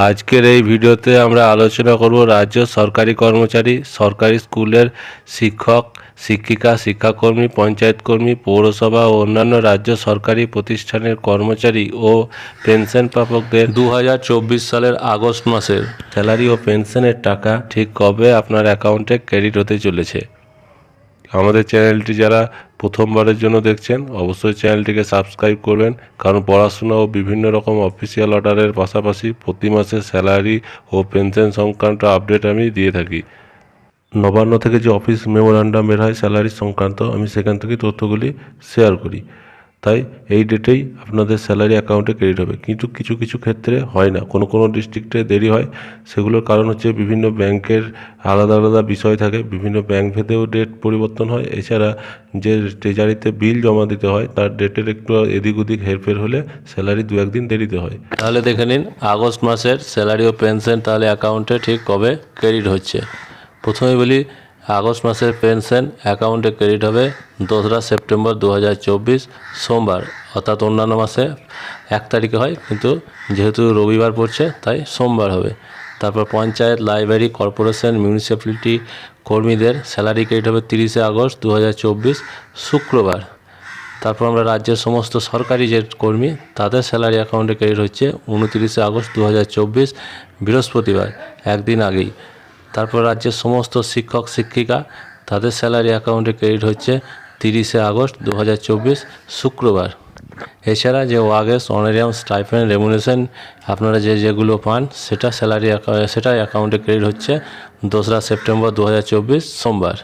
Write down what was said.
আজকের এই ভিডিওতে আমরা আলোচনা করব রাজ্য সরকারি কর্মচারী সরকারি স্কুলের শিক্ষক শিক্ষিকা শিক্ষাকর্মী পঞ্চায়েত কর্মী পৌরসভা ও অন্যান্য রাজ্য সরকারি প্রতিষ্ঠানের কর্মচারী ও পেনশন প্রাপকদের দু হাজার চব্বিশ সালের আগস্ট মাসের স্যালারি ও পেনশনের টাকা ঠিক কবে আপনার অ্যাকাউন্টে ক্রেডিট হতে চলেছে? আমাদের চ্যানেলটি যারা প্রথমবারের জন্য দেখছেন, অবশ্যই চ্যানেলটিকে সাবস্ক্রাইব করবেন, কারণ পড়াশোনা ও বিভিন্ন রকম অফিসিয়াল অর্ডারের পাশাপাশি প্রতি মাসে স্যালারি ও পেনশন সংক্রান্ত আপডেট আমি দিয়ে থাকি। নবান্ন থেকে যে অফিস মেমোরান্ডাম বের হয় স্যালারি সংক্রান্ত, আমি সেখান থেকে তথ্যগুলি শেয়ার করি। তাই এই ডেটেই আপনাদের স্যালারি অ্যাকাউন্টে ক্রেডিট হবে। কিন্তু কিছু কিছু ক্ষেত্রে হয় না। কোনো কোনো ডিস্ট্রিক্টে দেরি হয়। সেগুলোর কারণ হচ্ছে বিভিন্ন ব্যাংকের আলাদা আলাদা বিষয় থাকে। বিভিন্ন ব্যাংক ভেদেও ডেট পরিবর্তন হয়। এছাড়া যে ট্রেজারিতে বিল জমা দিতে হয়, তার ডেটের একটু এদিক ওদিক হেরফের হলে স্যালারি দু একদিন দেরিতে হয়। তাহলে দেখে নিন, আগস্ট মাসের স্যালারি ও পেনশন তাহলে অ্যাকাউন্টে ঠিক কবে ক্রেডিট হচ্ছে? প্রথমে বলি আগস্ট মাসের পেনশন অ্যাকাউন্টে ক্রেডিট হবে দোসরা সেপ্টেম্বর দু হাজার চব্বিশ, সোমবার। অর্থাৎ অন্যান্য মাসে এক তারিখে হয়, কিন্তু যেহেতু রবিবার পড়ছে, তাই সোমবার হবে। তারপর পঞ্চায়েত লাইব্রেরি কর্পোরেশন মিউনিসিপ্যালিটি কর্মীদের স্যালারি ক্রেডিট হবে তিরিশে আগস্ট দু হাজার চব্বিশ, শুক্রবার। তারপর আমরা রাজ্যের সমস্ত সরকারি যে কর্মী, তাদের স্যালারি অ্যাকাউন্টে ক্রেডিট হচ্ছে উনতিরিশে আগস্ট দু হাজার চব্বিশ, বৃহস্পতিবার, একদিন আগেই। তারপর রাজ্যের সমস্ত শিক্ষক, শিক্ষিকা, তাদের স্যালারি অ্যাকাউন্টে ক্রেডিট হচ্ছে তিরিশে আগস্ট দু হাজার চব্বিশ শুক্রবার। এছাড়া যে ওয়াগেস অনারিয়াম স্টাইপেন্ড রেমুনেশন আপনারা যে যেগুলো পান, সেটা স্যালারি সেটা অ্যাকাউন্টে ক্রেডিট হচ্ছে দোসরা সেপ্টেম্বর দু হাজার চব্বিশ সোমবার।